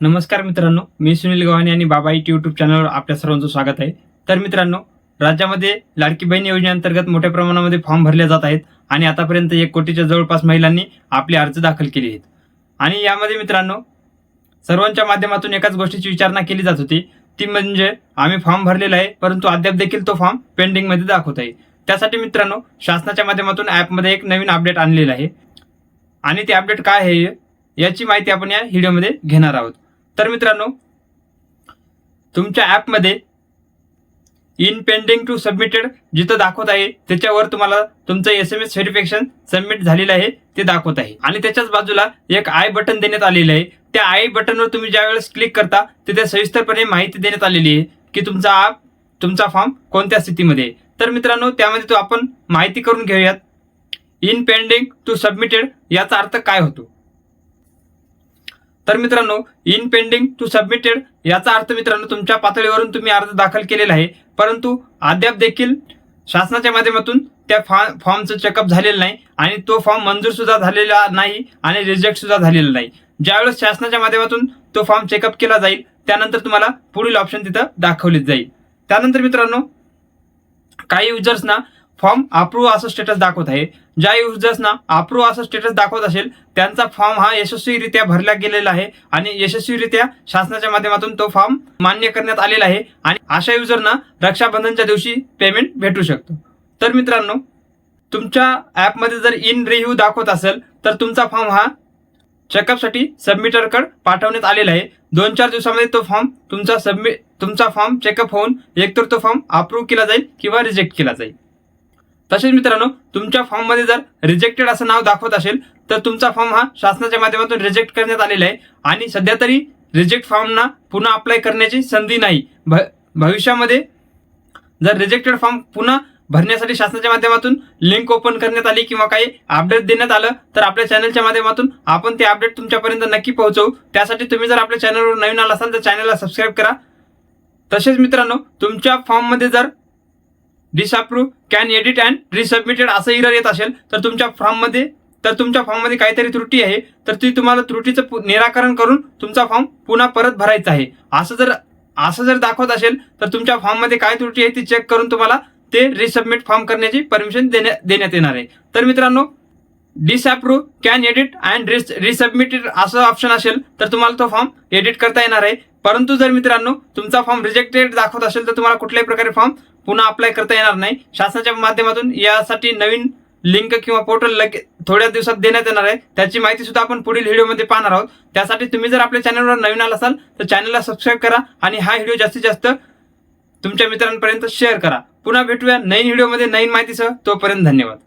नमस्कार मित्रांनो मी सुनील गव्हाणे आणि बाबा इट यूट्यूब चॅनलवर आपल्या सर्वांचं स्वागत आहे. तर मित्रांनो राज्यामध्ये लाडकी बहीण योजनेअंतर्गत मोठ्या प्रमाणामध्ये फॉर्म भरले जात आहेत आणि आतापर्यंत एक कोटीच्या जवळपास महिलांनी आपले अर्ज दाखल केले आहेत. आणि यामध्ये मित्रांनो सर्वांच्या माध्यमातून एकाच गोष्टीची विचारणा केली जात होती. ती म्हणजे आम्ही फॉर्म भरलेला आहे परंतु अद्याप देखील तो फॉर्म पेंडिंगमध्ये दाखवत आहे. त्यासाठी मित्रांनो शासनाच्या माध्यमातून ॲपमध्ये एक नवीन अपडेट आणलेलं आहे. आणि ते अपडेट काय आहे याची माहिती आपण या व्हिडिओमध्ये घेणार आहोत. तर मित्रांनो तुमच्या ॲपमध्ये इन पेंडिंग टू सबमिटेड जिथं दाखवत आहे त्याच्यावर तुम्हाला तुमचं S M S verification submit झालेलं आहे ते दाखवत आहे. आणि त्याच्याच बाजूला एक आय बटन देण्यात आलेलं आहे. त्या आय बटनवर तुम्ही ज्या वेळेस क्लिक करता तिथे सविस्तरपणे माहिती देण्यात आलेली आहे की तुमचा ॲप तुमचा फॉर्म कोणत्या स्थितीमध्ये तर मित्रांनो त्यामध्ये तो आपण माहिती करून घेऊयात. इन पेंडिंग टू सबमिटेड याचा अर्थ काय होतो? तर मित्रांनो इन पेंडिंग टू सबमिटेड याचा अर्थ मित्रांनो तुमच्या पातळीवरून तुम्ही अर्ज दाखल केलेला आहे. परंतु अद्याप देखील शासनाच्या माध्यमातून त्या फॉ फॉर्मचं चेकअप झालेलं नाही आणि तो फॉर्म मंजूर सुद्धा झालेला नाही आणि रिजेक्ट सुद्धा झालेला नाही. ज्यावेळेस शासनाच्या माध्यमातून तो फॉर्म चेकअप केला जाईल त्यानंतर तुम्हाला पुढील ऑप्शन तिथं दाखवले जाईल. त्यानंतर मित्रांनो काही युजर्सना फॉर्म अप्रूव्ह असं स्टेटस दाखवत आहे. ज्या युजर्सना अप्रूव्ह असं स्टेटस दाखवत असेल त्यांचा फॉर्म हा यशस्वीरित्या भरला गेलेला आहे आणि यशस्वीरित्या शासनाच्या माध्यमातून तो फॉर्म मान्य करण्यात आलेला आहे आणि अशा युजरना रक्षाबंधनच्या दिवशी पेमेंट भेटू शकतो. तर मित्रांनो तुमच्या ॲपमध्ये जर इन रिव्ह्यू दाखवत असेल तर तुमचा फॉर्म हा चेकअपसाठी सबमिटरकडे पाठवण्यात आलेला आहे. दोन चार दिवसामध्ये तो फॉर्म तुमचा सबमिट तुमचा फॉर्म चेकअप होऊन एकतर तो फॉर्म अप्रूव्ह केला जाईल किंवा रिजेक्ट केला जाईल. तसेच मित्रांनो तुमच्या फॉर्ममध्ये जर रिजेक्टेड असं नाव दाखवत असेल तर तुमचा फॉर्म हा शासनाच्या माध्यमातून रिजेक्ट करण्यात आलेला आहे. आणि सध्या तरी रिजेक्ट फॉर्मना पुन्हा अप्लाय करण्याची संधी नाही. भ भविष्यामध्ये जर रिजेक्टेड फॉर्म पुन्हा भरण्यासाठी शासनाच्या माध्यमातून लिंक ओपन करण्यात आली किंवा काही अपडेट देण्यात आलं तर आपल्या चॅनलच्या माध्यमातून आपण ते अपडेट तुमच्यापर्यंत नक्की पोहोचवू. त्यासाठी तुम्ही जर आपल्या चॅनलवर नवीन आला असाल तर चॅनलला सबस्क्राईब करा. तसेच मित्रांनो तुमच्या फॉर्ममध्ये जर disapprove can edit and resubmitted असं इरर येत असेल तर तुमच्या फॉर्ममध्ये तर तुमच्या फॉर्ममध्ये काहीतरी त्रुटी आहे तर ती तुम्हाला त्रुटीचं पु- निराकरण करून तुमचा फॉर्म पुन्हा परत भरायचा आहे. असं जर असं जर दाखवत असेल तर तुमच्या फॉर्ममध्ये काय त्रुटी आहे ती चेक करून तुम्हाला ते रिसबमिट फॉर्म करण्याची परमिशन देण्यात देण्यात येणार आहे. तर मित्रांनो डिसअप्रूव्ह कॅन एडिट अँड रिस रिसबमिटेड असं ऑप्शन असेल तर तुम्हाला तो फॉर्म एडिट करता येणार आहे. परंतु जर मित्रांनो तुमचा फॉर्म रिजेक्टेड दाखवत असेल तर तुम्हाला कुठल्याही प्रकारे फॉर्म पुन्हा अप्लाय करता येणार नाही. शासनाच्या माध्यमातून यासाठी नवीन लिंक किंवा पोर्टल लगे थोड्या दिवसात देण्यात येणार आहे. त्याची माहिती सुद्धा आपण पुढील व्हिडिओमध्ये पाहणार आहोत. त्यासाठी तुम्ही जर आपल्या चॅनलवर नवीन आला असाल तर चॅनलला सबस्क्राईब करा आणि हा व्हिडिओ जास्तीत जास्त तुमच्या मित्रांपर्यंत शेअर करा. पुन्हा भेटूया नवीन व्हिडिओमध्ये नवीन माहितीसह. तोपर्यंत धन्यवाद.